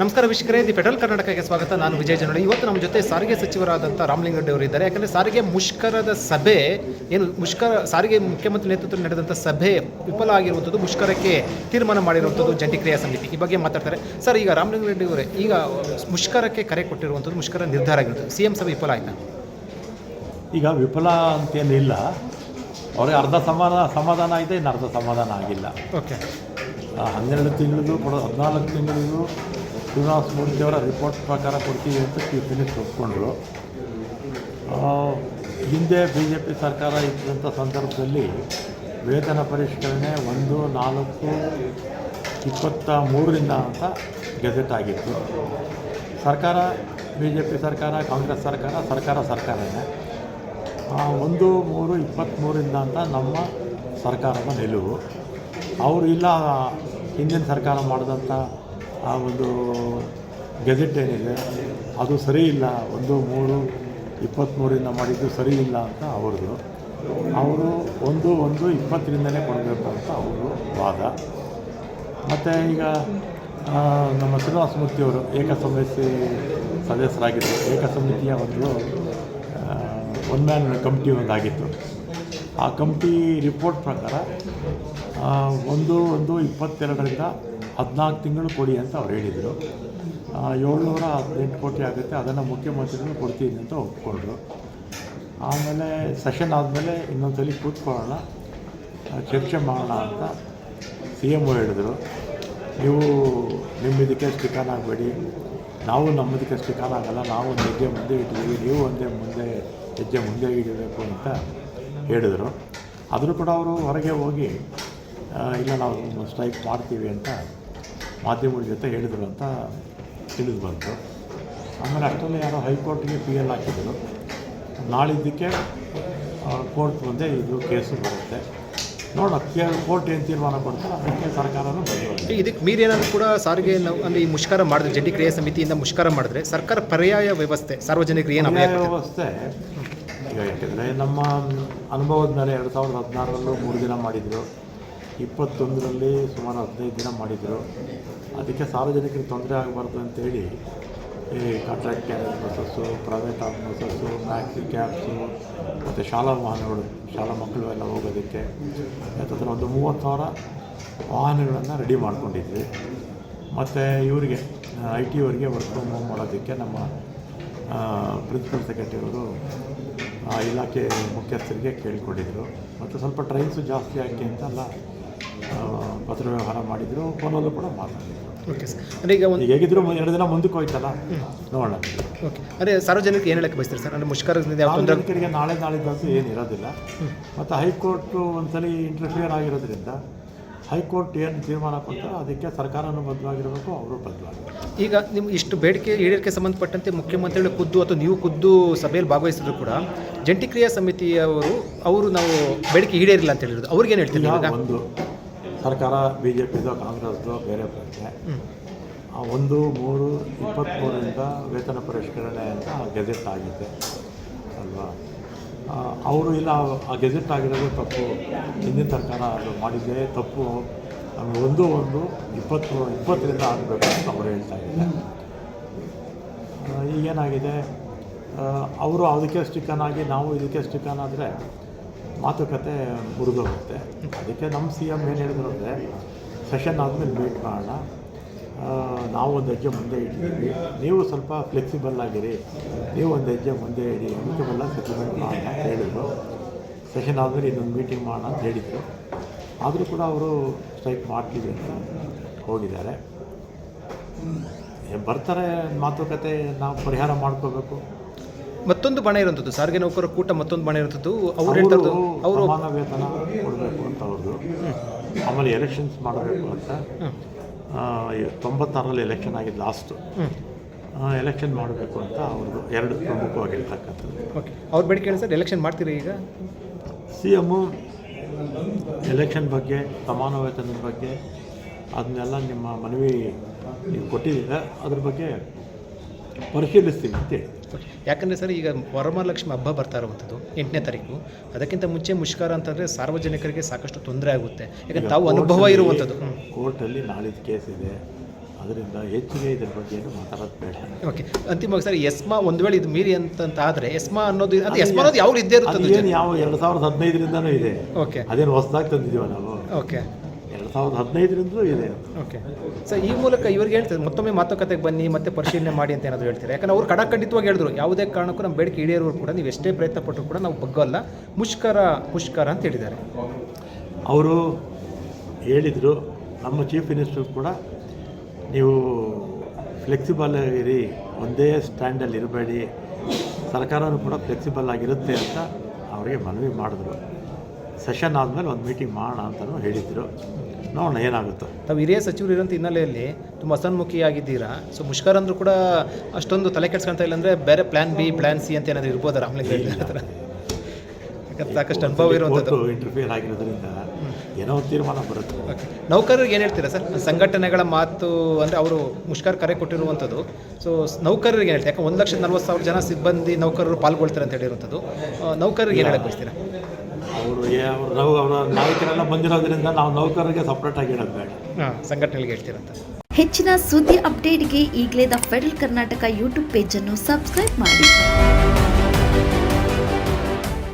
ನಮಸ್ಕಾರ ವೀಕ್ಷಕರೇ the federal ಕರ್ನಾಟಕಕ್ಕೆ ಸ್ವಾಗತ. ನಾನು ವಿಜಯ ಜನೋಳಿ. ಇವತ್ತು ನಮ್ಮ ಜೊತೆ ಸಾರಿಗೆ ಸಚಿವರಾದಂಥ ರಾಮಲಿಂಗರೆಡ್ಡಿ ಅವರು ಇದ್ದಾರೆ ಯಾಕಂದರೆ ಸಾರಿಗೆ ಮುಷ್ಕರದ ಸಭೆ ಏನು ಮುಷ್ಕರ ಸಾರಿಗೆ ಮುಖ್ಯಮಂತ್ರಿ ನೇತೃತ್ವದಲ್ಲಿ ನಡೆದಂಥ ಸಭೆ ವಿಫಲ ಆಗಿರುವಂಥದ್ದು ಮುಷ್ಕರಕ್ಕೆ ತೀರ್ಮಾನ ಮಾಡಿರುವಂಥದ್ದು ಜಂಟಿ ಕ್ರಿಯಾ ಸಮಿತಿ. ಈ ಬಗ್ಗೆ ಮಾತಾಡ್ತಾರೆ. ಸರ್ ಈಗ ರಾಮಲಿಂಗರೆಡ್ಡಿ ಅವರೇ ಈಗ ಮುಷ್ಕರಕ್ಕೆ ಕರೆ ಕೊಟ್ಟಿರುವಂಥದ್ದು ಮುಷ್ಕರ ನಿರ್ಧಾರ ಆಗಿರುತ್ತದೆ ಸಿ ಎಂ ಸಭೆ ವಿಫಲ ಆಯಿತಾ? ಈಗ ವಿಫಲ ಅಂತೇನಿಲ್ಲ ಅವ್ರಿಗೆ ಅರ್ಧ ಸಮಾಧಾನ ಸಮಾಧಾನ ಆಗಿದೆ ಇನ್ನು ಅರ್ಧ ಸಮಾಧಾನ ಆಗಿಲ್ಲ. ಓಕೆ. ಹನ್ನೆರಡು ತಿಂಗಳಿಗೂ ಕೂಡ ಹದಿನಾಲ್ಕು ತಿಂಗಳಿಗೂ ಶ್ರೀನಿವಾಸ ಮೂರ್ತಿಯವರ ರಿಪೋರ್ಟ್ ಪ್ರಕಾರ ಕೊಡ್ತೀವಿ ಅಂತ ಚೀಫ್ ಒಪ್ಕೊಂಡ್ರು ಹಿಂದೆ ಬಿ ಜೆ ಪಿ ಸರ್ಕಾರ ಇದ್ದಂಥ ಸಂದರ್ಭದಲ್ಲಿ ವೇತನ ಪರಿಷ್ಕರಣೆ ಒಂದು, ನಾಲ್ಕು, ಇಪ್ಪತ್ತ ಮೂರರಿಂದ ಅಂತ ಗೆಜೆಟ್ ಆಗಿತ್ತು. ಸರ್ಕಾರ ಬಿ ಜೆ ಪಿ ಸರ್ಕಾರ, ಕಾಂಗ್ರೆಸ್ ಸರ್ಕಾರ ಸರ್ಕಾರ ಸರ್ಕಾರನೇ. ಒಂದು, ಮೂರು ಇಪ್ಪತ್ತ್ಮೂರಿಂದ ಅಂತ ನಮ್ಮ ಸರ್ಕಾರದ ನಿಲುವು. ಅವರು ಇಲ್ಲ, ಹಿಂದಿನ ಸರ್ಕಾರ ಮಾಡಿದಂಥ ಆ ಒಂದು ಗೆಜೆಟ್ ಏನಿದೆ, ಅದು ಸರಿ ಇಲ್ಲ. ಒಂದು, ಮೂರು ಇಪ್ಪತ್ತ್ಮೂರಿಂದ ಮಾಡಿದ್ದು ಸರಿ ಇಲ್ಲ ಅಂತ ಅವ್ರದ್ದು. ಅವರು ಒಂದು ಒಂದು, ಇಪ್ಪತ್ತರಿಂದನೇ ಕೊಡಬೇಕು ಅಂತ ಅವರು ವಾದ. ಮತ್ತು ಈಗ ನಮ್ಮ ಶ್ರೀನಿವಾಸ ಮೂರ್ತಿಯವರು ಏಕಸಮಿತಿ ಸದಸ್ಯರಾಗಿದ್ದರು. ಏಕಸಮಿತಿಯ ಒಂದು ಒನ್ ಮ್ಯಾನ್ ಕಮಿಟಿ ಒಂದಾಗಿತ್ತು. ಆ ಕಮಿಟಿ ರಿಪೋರ್ಟ್ ಪ್ರಕಾರ ಒಂದು ಒಂದು, ಇಪ್ಪತ್ತೆರಡರಿಂದ ಹದಿನಾಲ್ಕು ತಿಂಗಳು ಕೊಡಿ ಅಂತ ಅವ್ರು ಹೇಳಿದರು. ಏಳ್ನೂರ ಹದಿನೆಂಟು ಕೋಟಿ ಆಗುತ್ತೆ, ಅದನ್ನು ಮುಖ್ಯಮಂತ್ರಿಗಳು ಕೊಡ್ತೀನಿ ಅಂತ ಒಪ್ಕೊಂಡ್ರು. ಆಮೇಲೆ ಸೆಷನ್ ಆದಮೇಲೆ ಇನ್ನೊಂದ್ಸಲಿ ಕೂತ್ಕೊಳ್ಳೋಣ ಚರ್ಚೆ ಮಾಡೋಣ ಅಂತ ಸಿ ಎಂ ಒ ಹೇಳಿದ್ರು. ನೀವು ನಿಮ್ಮ ಇದಕ್ಕೆ ಸ್ಟಿಕಾನ್ ಆಗಬೇಡಿ, ನಾವು ನಮ್ಮದಕ್ಕೆ ಸ್ಟಿಕಾನ್ ಆಗಲ್ಲ, ನಾವು ಒಂದು ಹೆಜ್ಜೆ ಮುಂದೆ ಇಟ್ಟಿದ್ದೀವಿ, ನೀವು ಒಂದೇ ಮುಂದೆ ಹೆಜ್ಜೆ ಮುಂದೆ ಇಡಬೇಕು ಅಂತ ಹೇಳಿದರು. ಆದರೂ ಕೂಡ ಅವರು ಹೊರಗೆ ಹೋಗಿ ಇಲ್ಲ, ನಾವು ಸ್ಟ್ರೈಕ್ ಮಾಡ್ತೀವಿ ಅಂತ ಮಾಧ್ಯಮಗಳ ಜೊತೆ ಹೇಳಿದರು ಅಂತ ತಿಳಿದು ಬಂತು. ಆಮೇಲೆ ಅಷ್ಟರಲ್ಲಿ ಯಾರೋ ಹೈಕೋರ್ಟ್ಗೆ ಪಿ ಎಲ್ ಹಾಕಿದ್ರು. ನಾಳಿದ್ದಕ್ಕೆ ಕೋರ್ಟ್ ಮುಂದೆ ಇದು ಕೇಸು ಬರುತ್ತೆ. ನೋಡೋಣ ಕೇ ಕೋರ್ಟ್ ಏನು ತೀರ್ಮಾನ ಕೊಡ್ತಾರೆ ಅದಕ್ಕೆ ಸರ್ಕಾರನೂ ಬರೆಯುತ್ತೆ ಇದಕ್ಕೆ ಮೀರೇನಾದರೂ ಕೂಡ ಸಾರಿಗೆ ನಾವು ಅಂದರೆ ಈ ಮುಷ್ಕರ ಮಾಡಿದ್ರೆ ಜಡ್ಡಿ ಕ್ರಿಯಾ ಸಮಿತಿಯಿಂದ ಮುಷ್ಕರ ಮಾಡಿದ್ರೆ ಸರ್ಕಾರ ಪರ್ಯಾಯ ವ್ಯವಸ್ಥೆ ಸಾರ್ವಜನಿಕರಿಗೆ ಏನು ಅಪಾಯ ವ್ಯವಸ್ಥೆ ಈಗ ಯಾಕೆಂದರೆ ನಮ್ಮ ಅನುಭವದ ಮೇಲೆ ಎರಡು ಸಾವಿರದ ಹದಿನಾರರಲ್ಲೂ ಮೂರು ದಿನ ಮಾಡಿದರು. ಇಪ್ಪತ್ತೊಂದರಲ್ಲಿ ಸುಮಾರು ಹದಿನೈದು ದಿನ ಮಾಡಿದರು. ಅದಕ್ಕೆ ಸಾರ್ವಜನಿಕರಿಗೆ ತೊಂದರೆ ಆಗಬಾರ್ದು ಅಂತೇಳಿ ಈ contract carriage buses private of buses maxi cabs ಮತ್ತು ಶಾಲಾ ವಾಹನಗಳು ಶಾಲಾ ಮಕ್ಕಳು ಎಲ್ಲ ಹೋಗೋದಕ್ಕೆ ಯಾಕಂದರೆ ಒಂದು ಮೂವತ್ತು ಸಾವಿರ ವಾಹನಗಳನ್ನು ರೆಡಿ ಮಾಡ್ಕೊಂಡಿದ್ವಿ. ಮತ್ತು ಇವರಿಗೆ ಐ ಟಿ ಅವರಿಗೆ ವರ್ಕ್ ಫ್ರಮ್ ಹೋಮ್ ಮಾಡೋದಕ್ಕೆ ನಮ್ಮ ಪ್ರಿನ್ಸಿಪಲ್ ಸೆಕ್ರೆಟರಿ ಅವರು ಆ ಇಲಾಖೆ ಮುಖ್ಯಸ್ಥರಿಗೆ ಕೇಳಿಕೊಂಡಿದ್ದರು ಮತ್ತು ಸ್ವಲ್ಪ ಟ್ರೈನ್ಸು ಜಾಸ್ತಿ ಆಗಿ ಅಂತೆಲ್ಲ ಆ, ಪತ್ರ ವ್ಯವಹಾರ ಮಾಡಿದ್ರು ಫೋನಲ್ಲೂ ಕೂಡ ಮಾತಾಡಿದ್ರು. ಓಕೆ ಸರ್ ಅಂದರೆ ಈಗ ಒಂದು ಈಗ ಹೇಗಿದ್ರು ಮು- ಎರಡು ದಿನ ಮುಂದಕ್ಕೆ ಹೋಯ್ತಲ್ಲ? ನೋಡೋಣ. ಓಕೆ ಅಂದರೆ ಸಾರ್ವಜನಿಕರಿಗೆ ಏನು ಹೇಳಕ್ಕೆ ಬಯಸ್ತೀರಿ ಸರ್ ಅಂದರೆ ಮುಷ್ಕರದಿಂದ ಯಾವ ತೊಂದರೆ ಸಾರ್ವಜನಿಕರಿಗೆ ನಾಳೆ ನಾಳಿದ್ದಂತೂ ಏನು ಇರೋದಿಲ್ಲ. ಮತ್ತು ಹೈಕೋರ್ಟು ಒಂದ್ಸಲಿ ಇಂಟರ್ಫಿಯರ್ ಆಗಿರೋದ್ರಿಂದ ಹೈಕೋರ್ಟ್ ಏನು ತೀರ್ಮಾನ ಕೊಡ್ತಾರೆ ಅದಕ್ಕೆ ಸರ್ಕಾರನೂ ಬದಲಾಗಿರಬೇಕು ಅವರು ಬದಲಾಗಬೇಕು ಈಗ ನಿಮ್ಮ ಇಷ್ಟು ಬೇಡಿಕೆ ಈಡೇರಿಕೆ ಸಂಬಂಧಪಟ್ಟಂತೆ ಮುಖ್ಯಮಂತ್ರಿಗಳು ಖುದ್ದು ಅಥವಾ ನೀವು ಖುದ್ದು ಸಭೆಯಲ್ಲಿ ಭಾಗವಹಿಸಿದ್ರು ಕೂಡ ಜಂಟಿ ಕ್ರಿಯಾ ಸಮಿತಿಯವರು ಅವರು ನಾವು ಬೇಡಿಕೆ ಈಡೇರಿಲ್ಲ ಅಂತ ಹೇಳಿರೋದು. ಅವ್ರಿಗೇನು ಹೇಳ್ತೀವಿ ಇವಾಗ ಒಂದು ಸರ್ಕಾರ ಬಿ ಜೆ ಪಿದೋ ಕಾಂಗ್ರೆಸ್ದೋ ಬೇರೆ ಬರುತ್ತೆ ಆ ಒಂದು, ಮೂರು ಇಪ್ಪತ್ತ್ಮೂರರಿಂದ ವೇತನ ಪರಿಷ್ಕರಣೆ ಅಂತ ಗೆಜೆಟ್ ಆಗಿದೆ. ಅಲ್ವಾ? ಅವರು ಇಲ್ಲ, ಆ ಗೆಜೆಟ್ ಆಗಿರೋದು ತಪ್ಪು. ಹಿಂದಿನ ಸರ್ಕಾರ ಅದು ಮಾಡಿದ್ದೆ ತಪ್ಪು. ನಮಗೆ ಒಂದು ಒಂದು ಇಪ್ಪತ್ತು ಇಪ್ಪತ್ತರಿಂದ ಆಗಬೇಕು ಅಂತ ಅವರು ಹೇಳ್ತಾ ಇದ್ದಾರೆ. ಈಗೇನಾಗಿದೆ? ಅವರು ಅದಕ್ಕೆ ಸ್ಟಿಕ್ಕನ್ ಆಗಿ ನಾವು ಇದಕ್ಕೆ ಸ್ಟಿಕ್ಕನ್ ಆದರೆ ಮಾತುಕತೆ ಮುರಿದೋಗುತ್ತೆ. ಅದಕ್ಕೆ ನಮ್ಮ ಸಿ ಎಂ ಏನು ಹೇಳಿದ್ರು ಅಂದರೆ, ಸೆಷನ್ ಆದಮೇಲೆ ಮೀಟ್ ಮಾಡೋಣ. ನಾವು ಒಂದು ಹೆಜ್ಜೆ ಮುಂದೆ ಇಟ್ಟಿದ್ದೀವಿ ನೀವು ಸ್ವಲ್ಪ ಫ್ಲೆಕ್ಸಿಬಲ್ ಆಗಿರಿ. ನೀವು ಒಂದು ಹೆಜ್ಜೆ ಮುಂದೆ ಇಡಿ ಅಮಿಕಬಲ್ಲ ಸೆಟಲ್ಮೆಂಟ್ ಮಾಡೋಣ ಅಂತ ಹೇಳಿದರು. ಸೆಷನ್ ಆದಮೇಲೆ ಇನ್ನೊಂದು ಮೀಟಿಂಗ್ ಮಾಡೋಣ ಅಂತ ಹೇಳಿದರು. ಆದರೂ ಕೂಡ ಅವರು ಸ್ಟ್ರೈಕ್ ಮಾಡ್ತೀವಿ ಅಂತ ಹೋಗಿದ್ದಾರೆ. ಬರ್ತಾರೆ ಮಾತುಕತೆ, ನಾವು ಪರಿಹಾರ ಮಾಡ್ಕೋಬೇಕು. ಮತ್ತೊಂದು ಬಣ ಇರುವಂಥದ್ದು ಸಾರಿಗೆ ನೌಕರರ ಕೂಟ ಮತ್ತೊಂದು ಬಣ ಇರುವಂಥದ್ದು ಅವ್ರು ಹೇಳ್ತಾ ಅವರು ಇರೋದು ಅವರು ಸಮಾನ ವೇತನ ಕೊಡಬೇಕು ಅಂತ ಅವ್ರದ್ದು. ಆಮೇಲೆ ಎಲೆಕ್ಷನ್ಸ್ ಮಾಡಬೇಕು ಅಂತ. ಆ, ತೊಂಬತ್ತಾರರಲ್ಲಿ ಎಲೆಕ್ಷನ್ ಆಗಿದ್ದು ಲಾಸ್ಟು ಎಲೆಕ್ಷನ್ ಮಾಡಬೇಕು ಅಂತ ಅವ್ರದ್ದು ಎರಡು ಪ್ರಮುಖವಾಗಿರ್ತಕ್ಕಂಥದ್ದು. ಓಕೆ ಅವ್ರ ಬೇಡಿಕೆ ಸರ್ ಎಲೆಕ್ಷನ್ ಮಾಡ್ತೀರಿ ಈಗ? ಸಿ ಎಮ್ಮು ಎಲೆಕ್ಷನ್ ಬಗ್ಗೆ ಸಮಾನ ವೇತನದ ಬಗ್ಗೆ ಅದನ್ನೆಲ್ಲ ನಿಮ್ಮ ಮನವಿ ನೀವು ಕೊಟ್ಟಿದ್ದೀರ? ಅದ್ರ ಬಗ್ಗೆ ಪರಿಶೀಲಿಸ್ತೀವಿ ಅಂತೇಳಿ ಯಾಕಂದರೆ ಸರ್ ಈಗ ವರಮಹಾಲಕ್ಷ್ಮಿ ಹಬ್ಬ ಬರ್ತಾ ಇರುವಂಥದ್ದು ಎಂಟನೇ ತಾರೀಕು. ಅದಕ್ಕಿಂತ ಮುಂಚೆ ಮುಷ್ಕರ ಅಂತಂದರೆ ಸಾರ್ವಜನಿಕರಿಗೆ ಸಾಕಷ್ಟು ತೊಂದರೆ ಆಗುತ್ತೆ. ಯಾಕಂದ್ರೆ ತಾವು ಅನುಭವ ಇರುವಂಥದ್ದು. ಕೋರ್ಟಲ್ಲಿ ನಾಳಿದ್ದು ಕೇಸ್ ಇದೆ. ಅದರಿಂದ ಹೆಚ್ಚಿಗೆ ಇದ್ರ ಬಗ್ಗೆ ಏನು ಮಾತಾಡೋದು ಬೇಡ. ಓಕೆ. ಅಂತಿಮವಾಗಿ ಸರ್ ಎಸ್ಮಾ ಒಂದು ವೇಳೆ ಇದು ಮೀರಿ ಅಂತ ಆದರೆ ಎಸ್ಮಾ ಅನ್ನೋದು ಅದು ಎಸ್ಮಾ ಅನ್ನೋದು ಯಾವ ಇದ್ದೇ ಇರ್ತದೆ ಏನು ಯಾವ ಎರಡು ಸಾವಿರದ ಹದಿನೈದರಿಂದನೂ ಇದೆ. ಓಕೆ. ಅದೇನು ಹೊಸದಾಗಿ ತಂದಿದ್ದೀವ ನಾವು? ಓಕೆ. ಎರಡು ಸಾವಿರದ ಹದಿನೈದರಿಂದಲೂ ಇದೆ. ಓಕೆ. ಸರ್ ಈ ಮೂಲಕ ಇವ್ರಿಗೆ ಹೇಳ್ತಾರೆ ಮತ್ತೊಮ್ಮೆ ಮಾತುಕತೆಗೆ ಬನ್ನಿ ಮತ್ತೆ ಪರಿಶೀಲನೆ ಮಾಡಿ ಅಂತ ಏನಾದರೂ ಹೇಳ್ತಾರೆ? ಯಾಕಂದ್ರೆ ಅವ್ರು ಕಡಖಂಡಿತವಾಗಿ ಹೇಳಿದ್ರು ಯಾವುದೇ ಕಾರಣಕ್ಕೂ ನಮ್ಮ ಬೇಡಿಕೆ ಈಡೇರೋರು ಕೂಡ ನೀವು ಎಷ್ಟೇ ಪ್ರಯತ್ನ ಪಟ್ಟರು ಕೂಡ ನಾವು ಬಗ್ಗಲ್ಲ ಮುಷ್ಕರ ಮುಷ್ಕರ ಅಂತ ಹೇಳಿದ್ದಾರೆ. ಅವರು ಹೇಳಿದರು ನಮ್ಮ ಚೀಫ್ ಮಿನಿಸ್ಟರ್ ಕೂಡ ನೀವು ಫ್ಲೆಕ್ಸಿಬಲ್ ಇರಿ ಒಂದೇ ಸ್ಟ್ಯಾಂಡಲ್ಲಿ ಇರಬೇಡಿ ಸರ್ಕಾರನೂ ಕೂಡ ಫ್ಲೆಕ್ಸಿಬಲ್ ಆಗಿರುತ್ತೆ ಅಂತ ಅವರಿಗೆ ಮನವಿ ಮಾಡಿದ್ರು. ಸೆಷನ್ ಆದಮೇಲೆ ಒಂದು ಮೀಟಿಂಗ್ ಮಾಡೋಣ ಅಂತಲೂ ಹೇಳಿದರು. ನೋಡೋಣ ಏನಾಗುತ್ತೆ. ತಾವು ಹಿರಿಯ ಸಚಿವರು ಇರೋಂಥ ಹಿನ್ನೆಲೆಯಲ್ಲಿ ತುಂಬ ಅಸನ್ಮುಖಿಯಾಗಿದ್ದೀರಾ ಸೊ ಮುಷ್ಕರ ಅಂದರೂ ಕೂಡ ಅಷ್ಟೊಂದು ತಲೆ ಕೆಡ್ಸ್ಕೊಂತ ಇಲ್ಲ ಅಂದರೆ ಬೇರೆ ಪ್ಲಾನ್ ಬಿ ಪ್ಲಾನ್ ಸಿ ಅಂತ ಏನಾದರೂ ಇರ್ಬೋದು ರಾಮಲಿಂಗ ಯಾಕಂದ್ರೆ ಸಾಕಷ್ಟು ಅನುಭವ ಇರುವಂಥದ್ದು. ಇಂಟರ್ಫಿಯರ್ ಆಗಿರೋದ್ರಿಂದ ಏನೋ ಒಂದು ತೀರ್ಮಾನ ಬರುತ್ತೆ. ನೌಕರರಿಗೆ ಏನು ಹೇಳ್ತೀರಾ ಸರ್? ಸಂಘಟನೆಗಳ ಮಾತು ಅಂದರೆ ಅವರು ಮುಷ್ಕರ ಕರೆ ಕೊಟ್ಟಿರುವಂಥದ್ದು. ಸೊ ನೌಕರರಿಗೆ ಏನು ಹೇಳ್ತೀರಾ? ಯಾಕೆ ಒಂದು ಲಕ್ಷದ ನಲ್ವತ್ತು ಸಾವಿರ ಜನ ಸಿಬ್ಬಂದಿ ನೌಕರರು ಪಾಲ್ಗೊಳ್ತಾರೆ ಅಂತ ಹೇಳಿರುವಂಥದ್ದು. ನೌಕರರಿಗೆ ಏನು ಹೇಳಕ್ಕೆ ಬಯಸ್ತೀರಾ? ಅವರು ಅವರು ನಾವು ಅವರ ನಾಯಕರೆಲ್ಲ ಬಂದಿರೋದ್ರಿಂದ ನಾವು ನೌಕರರಿಗೆ ಸಪ್ರೇಟಾಗಿ ಇಡೋದು ಬೇಡ. ಸಂಘಟನೆಗೆ ಸಂಘಟನೆಗಳಿಗೆ ಹೇಳ್ತೀರಾ ಹೆಚ್ಚಿನ ಸುದ್ದಿ ಅಪ್ಡೇಟ್ಗೆ ಈಗಲೇ ದ ಫೆಡರಲ್ ಕರ್ನಾಟಕ ಯೂಟ್ಯೂಬ್ ಪೇಜನ್ನು ಸಬ್ಸ್ಕ್ರೈಬ್ ಮಾಡಿ.